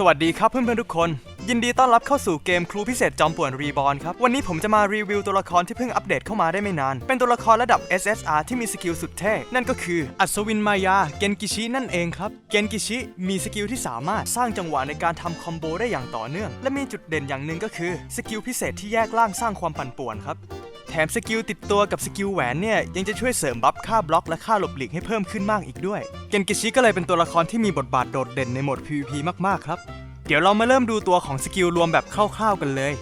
สวัสดีครับเพื่อนๆทุกคน ยินดีต้อนรับเข้าสู่เกมครูพิเศษจอมป่วนรีบอ n ครับ วันนี้ผมจะมารีวิวตัวละครที่เพิ่งอัปเดตเข้ามาได้ไม่นาน เป็นตัวละครระดับ SSR ที่มีสกิลสุดเท่ นั่นก็คือ อัศวินมายา เกนกิชินั่นเองครับ เกนกิชิมีสกิลที่สามารถสร้างจังหวะในการทำคอมโบได้อย่างต่อเนื่อง และมีจุดเด่นอย่างหนึ่งก็คือสกิลพิเศษที่แยกล่างสร้างความปั่นป่วนครับ มสกิลติดตัวกับสกิลแหวนเนี่ยยังจะช่วยเสริมบัฟค่าบล็อกและค่าหลบหลีกให้เพิ่มขึ้นมากอีกด้วย เกนกิชิก็เลยเป็นตัวละครที่มีบทบาทโดดเด่นในโหมด PVP มากๆครับ เดี๋ยวเรามาเริ่มดูตัวของสกิลรวมแบบคร่าวๆกันเลย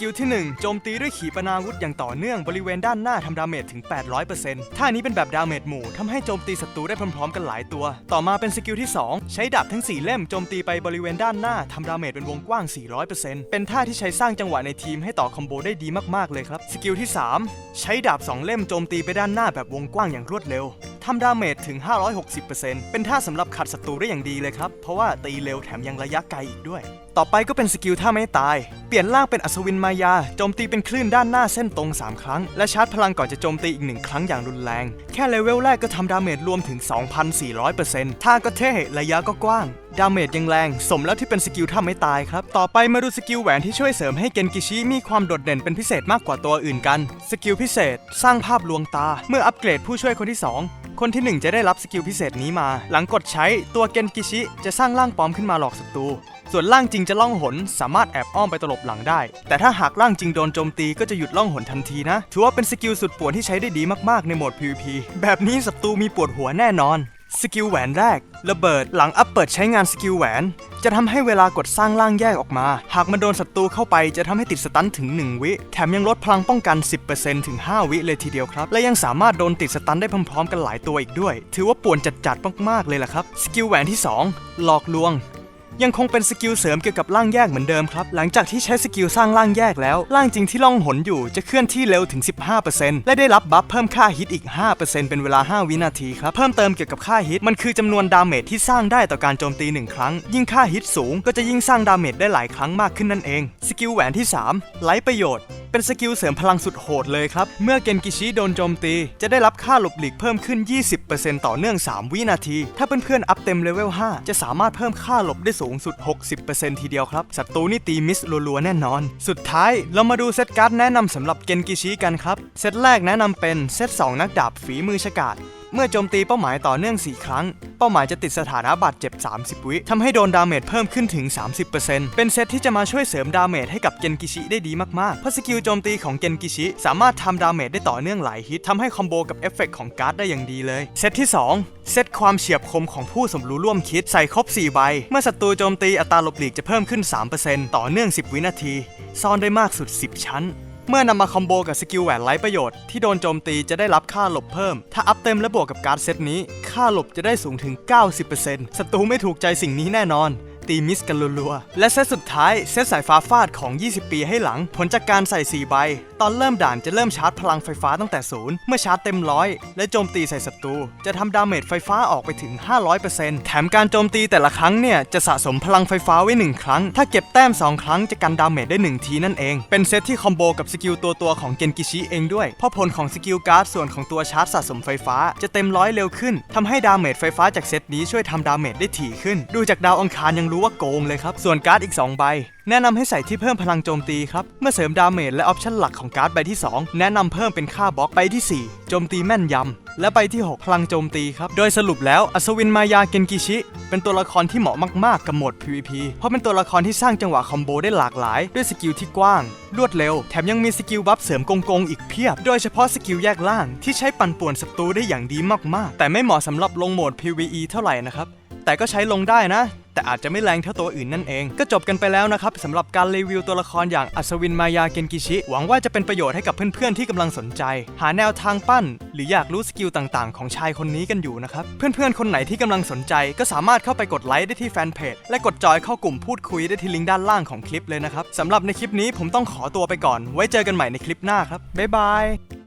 กิลที่ 1 โจมตีด้วยขีปนาวุธอย่างต่อเนื่องบริเวณด้านหน้าทำดาเมจถึง 800%ท่านี้เป็นแบบดาเมจหมู่ทำให้โจมตีศัตรูได้พร้อมๆ กันหลายตัว ต่อมาเป็นสกิลที่ 2 ใช้ดาบทั้ง 4 เล่มโจมตีไปบริเวณด้านหน้าทำดาเมจเป็นวงกว้าง 400%เป็นท่าที่ใช้สร้างจังหวะในทีมให้ต่อคอมโบได้ดีมากๆเลยครับ สกิลที่ 3 ใช้ดาบ 2 เล่มโจมตีไปด้านหน้าแบบวงกว้างอย่างรวดเร็ว ทำดาเมจถึง 560%เป็นท่าสำหรับขัดศัตรูได้อย่างดีเลยครับ เพราะว่าตีเร็วแถมยังระยะไกลอีกด้วย ต่อไปก็เป็นสกิลท่าไม่ตาย เปลี่ยนร่างเป็นอัศวินมายา โจมตีเป็นคลื่นด้านหน้าเส้นตรง 3 ครั้ง และชาร์จพลังก่อนจะโจมตีอีก1ครั้งอย่างรุนแรง แค่เลเวลแรกก็ทำดาเมจรวมถึง 2,400%ท่าก็เท่ระยะก็กว้างดาเมจยังแรง สมแล้วที่เป็นสกิลท่าไม่ตายครับ ต่อไปมาดูสกิลแหวนที่ช่วยเสริมให้เกนกิชิมีความโดดเด่นเป็นพิเศษมากกว่าตัวอื่นกัน สกิลพิเศษ สร้างภาพลวงตา เมื่ออัปเกรดผู้ช่วยคนที่ 2คนที่ 1 จะได้รับสกิลพิเศษนี้มา หลังกดใช้ตัวเกนกิชิจะสร้างร่างปลอมขึ้นมาหลอกศัตรู ส่วนร่างจริงจะล่องหน สามารถแอบอ้อมไปตลบหลังได้ แต่ถ้าหากร่างจริงโดนโจมตีก็จะหยุดล่องหนทันทีนะ ถือว่าเป็นสกิลสุดป่วนที่ใช้ได้ดีมากๆในโหมด PVP แบบนี้ศัตรูมีปวดหัวแน่นอน สกิลแหวนแรก ระเบิดหลังอัปเปิดใช้งานสกิลแหวน จะทำให้เวลากดสร้างร่างแยกออกมา หากมันโดนศัตรูเข้าไปจะทำให้ติดสตันถึง 1 วิ แถมยังลดพลังป้องกัน 10%ถึง 5 วิเลยทีเดียวครับ และยังสามารถโดนติดสตันได้พร้อมๆ กันหลายตัวอีกด้วย ถือว่าป่วนจัดๆมากๆเลยล่ะครับ สกิลแหวนที่ 2 หลอกลวง ยังคงเป็นสกิลเสริมเกี่ยวกับร่างแยกเหมือนเดิมครับ หลังจากที่ใช้สกิลสร้างร่างแยกแล้ว ร่างจริงที่ล่องหนอยู่จะเคลื่อนที่เร็วถึง 15%และได้รับบัฟเพิ่มค่าฮิตอีก 5%เป็นเวลา 5 วินาทีครับ เพิ่มเติมเกี่ยวกับค่าฮิต มันคือจำนวนดาเมจที่สร้างได้ต่อการโจมตี 1 ครั้ง ยิ่งค่าฮิตสูงก็จะยิ่งสร้างดาเมจได้หลายครั้งมากขึ้นนั่นเอง สกิลแหวนที่3ไร้ประโยชน์ เป็นสกิลเสริมพลังสุดโหดเลยครับ เมื่อเกนกิชิโดนโจมตี จะได้รับค่าหลบหลีกเพิ่มขึ้น 20%ต่อเนื่อง 3 วินาที ถ้าเพื่อนๆอัพเต็มเลเวล 5 จะสามารถเพิ่มค่าหลบได้สูงสุด 60%ทีเดียวครับศัตรูนี่ตีมิสรัวๆแน่นอน สุดท้ายเรามาดูเซตการ์ดแนะนำสำหรับเกนกิชิกันครับ เซตแรกแนะนำเป็นเซต2นักดาบฝีมือฉกาจ เมื่อโจมตีเป้าหมายต่อเนื่อง 4 ครั้ง เป้าหมายจะติดสถานะบาดเจ็บ 30 วิทำให้โดนดาเมจเพิ่มขึ้นถึง 30%เป็นเซตที่จะมาช่วยเสริมดาเมจให้กับเกนกิชิได้ดีมากๆ เพราะสกิลโจมตีของเกนกิชิสามารถทำดาเมจได้ต่อเนื่องหลายฮิตทำให้คอมโบกับเอฟเฟกต์ของการ์ดได้อย่างดีเลย เซตที่ 2 เซตความเฉียบคมของผู้สมรู้ร่วมคิดใส่ครบ 4 ใบ เมื่อศัตรูโจมตีอัตราหลบหลีกจะเพิ่มขึ้น 3%ต่อเนื่อง 10 วินาที ซ่อนได้มากสุด 10 ชั้น เมื่อนำมาคอมโบกับสกิลแหวนไร้ประโยชน์ที่โดนโจมตีจะได้รับค่าหลบเพิ่ม ถ้าอัพเต็มและบวกกับการ์ดเซตนี้ ค่าหลบจะได้สูงถึง 90%ศัตรูไม่ถูกใจสิ่งนี้แน่นอน ตีมิสกันรัวๆ และเซตสุดท้ายเซตสายฟ้าฟาดของ 20 ปีให้หลัง ผลจากการใส่ 4 ใบ ตอนเริ่มด่านจะเริ่มชาร์จพลังไฟฟ้าตั้งแต่ศูนย์เมื่อชาร์จเต็มร้อยและโจมตีใส่ศัตรูจะทำดาเมจไฟฟ้าออกไปถึง 500%แถมการโจมตีแต่ละครั้งเนี่ยจะสะสมพลังไฟฟ้าไว้ 1 ครั้ง ถ้าเก็บแต้ม 2 ครั้งจะกันดาเมจได้ 1 ทีนั่นเอง เป็นเซตที่คอมโบกับสกิลตัวตัวๆของเกนกิชิเองด้วยเพราะผลของสกิลการ์ดส่วนของตัวชาร์จสะสมไฟฟ้า จะเต็มร้อยเร็วขึ้นทำให้ดาเมจไฟฟ้าจากเซตนี้ช่วยทำดาเมจได้ถี่ขึ้น ดูจากดาวอังคารยังรู้ว่าโกงเลยครับ ส่วนการ์ดอีก 2 ใบ แนะนำให้ใส่ที่เพิ่มพลังโจมตีครับ เมื่อเสริมดาเมจและออปชั่นหลักของการ์ดใบที่ 2 แนะนำเพิ่มเป็นค่าบล็อกใบที่ 4 โจมตีแม่นยำและใบที่ 6 พลังโจมตีครับ โดยสรุปแล้วอัศวินมายาเกนกิชิ เป็นตัวละครที่เหมาะมากๆกับโหมด PVP เพราะเป็นตัวละครที่สร้างจังหวะคอมโบได้หลากหลาย ด้วยสกิลที่กว้าง รวดเร็ว แถมยังมีสกิลบัฟเสริมกงๆอีกเพียบ โดยเฉพาะสกิลแยกล่างที่ใช้ปั่นป่วนศัตรูได้อย่างดีมากๆ แต่ไม่เหมาะสำหรับลงโหมด PVE เท่าไหร่นะครับแต่ก็ใช้ลงได้นะ แต่อาจจะไม่แรงเท่าตัวอื่นนั่นเอง ก็จบกันไปแล้วนะครับสำหรับการรีวิวตัวละครอย่างอัศวินมายาเกนกิชิ หวังว่าจะเป็นประโยชน์ให้กับเพื่อนๆที่กำลังสนใจ หาแนวทางปั้น หรืออยากรู้สกิลต่างๆ ของชายคนนี้กันอยู่นะครับเพื่อนๆคนไหนที่กำลังสนใจ ก็สามารถเข้าไปกดไลค์ได้ที่แฟนเพจและกดจอยเข้ากลุ่มพูดคุยได้ที่ลิงก์ด้านล่างของคลิปเลยนะครับสำหรับในคลิปนี้ผมต้องขอตัวไปก่อน ไว้เจอกันใหม่ในคลิปหน้าครับบ๊ายบาย